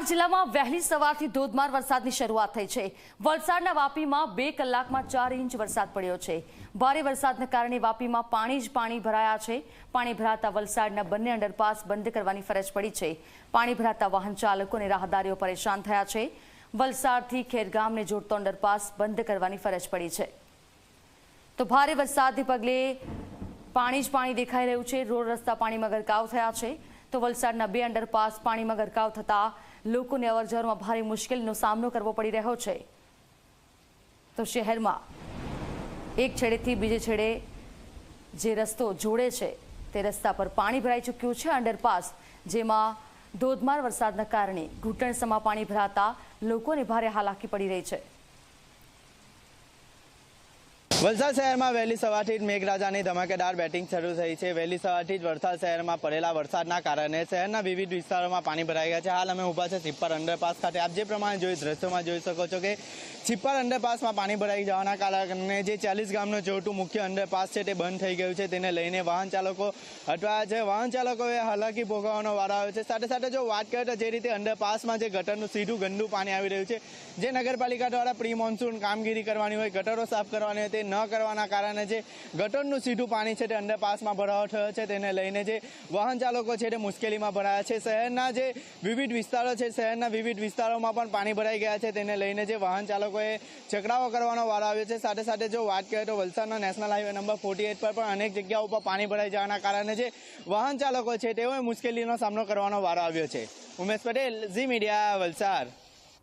વલસાડ જિલ્લામાં વહેલી સવારથી ધોધમાર વરસાદની શરૂઆત થઈ છે. વલસાડના વાપીમાં બે કલાકમાં ચાર ઇંચ વરસાદ પડ્યો છે. ભારે વરસાદને કારણે વાપીમાં પાણી જ પાણી ભરાયા છે. પાણી ભરાતા વલસાડના બંને અંડરપાસ બંધ કરવાની ફરજ પડી છે. પાણી ભરાતા વાહન ચાલકો અને રાહદારીઓ પરેશાન થયા છે. વલસાડથી ખેરગામને જોડતો અંડરપાસ બંધ કરવાની ફરજ પડી છે. તો ભારે વરસાદને પગલે પાણી જ પાણી દેખાઈ રહ્યું છે. રોડ રસ્તા પાણીમાં ગરકાવ થયા છે. તો વલસાડના બે અંડરપાસ પાણીમાં ગરકાવ થતા લોકોને અવરજવરમાં ભારે મુશ્કેલીનો સામનો કરવો પડી રહ્યો છે. તો શહેરમાં એક છેડેથી બીજે છેડે જે રસ્તો જોડે છે તે રસ્તા પર પાણી ભરાઈ ચૂક્યું છે અંડરપાસ, જેમાં ધોધમાર વરસાદના કારણે ઘૂંટણસમાં પાણી ભરાતા લોકોને ભારે હાલાકી પડી રહી છે. વલસાડ શહેરમાં વહેલી સવારથી જ મેઘરાજાની ધમાકેદાર બેટિંગ શરૂ થઈ છે. વહેલી સવારથી જ વલસાડ શહેરમાં પડેલા વરસાદના કારણે શહેરના વિવિધ વિસ્તારોમાં પાણી ભરાઈ ગયા છે. હાલ અમે ઊભા છે છિપ્પર અંડરપાસ ખાતે. આપ જે પ્રમાણે જોઈ દ્રશ્યોમાં જોઈ શકો છો કે છિપ્પર અંડરપાસમાં પાણી ભરાઈ જવાના કારણે જે ચાલીસ ગામનું જોટું મુખ્ય અંડરપાસ છે તે બંધ થઈ ગયું છે. તેને લઈને વાહન ચાલકો અટવાયા છે. વાહન ચાલકોએ હાલાકી ભોગવવાનો વારો આવ્યો છે. સાથે સાથે જો વાત કરીએ તો જે રીતે અંડરપાસમાં જે ગટરનું સીધું ગંદુ પાણી આવી રહ્યું છે, જે નગરપાલિકા દ્વારા પ્રી મોન્સૂન કામગીરી કરવાની હોય, ગટરો સાફ કરવાની હોય, તે ન કરવાના કારણે જે ગટરનું સીધું પાણી છે તે અંડરપાસમાં ભરાવો થયો છે. તેને લઈને જે વાહન ચાલકો છે તે મુશ્કેલીમાં ભરાયા છે. શહેરના જે વિવિધ વિસ્તારો છે, શહેરના વિવિધ વિસ્તારોમાં પણ પાણી ભરાઈ ગયા છે. તેને લઈને જે વાહન ચાલકોએ ચકડાવો કરવાનો વારો આવ્યો છે. સાથે સાથે જો વાત કરીએ તો વલસાડના નેશનલ હાઈવે નંબર ફોર્ટી પર પણ અનેક જગ્યાઓ પર પાણી ભરાઈ જવાના કારણે જે વાહન ચાલકો છે તેઓએ મુશ્કેલીનો સામનો કરવાનો વારો આવ્યો છે. Umesh Patel, Zee media, Valsad.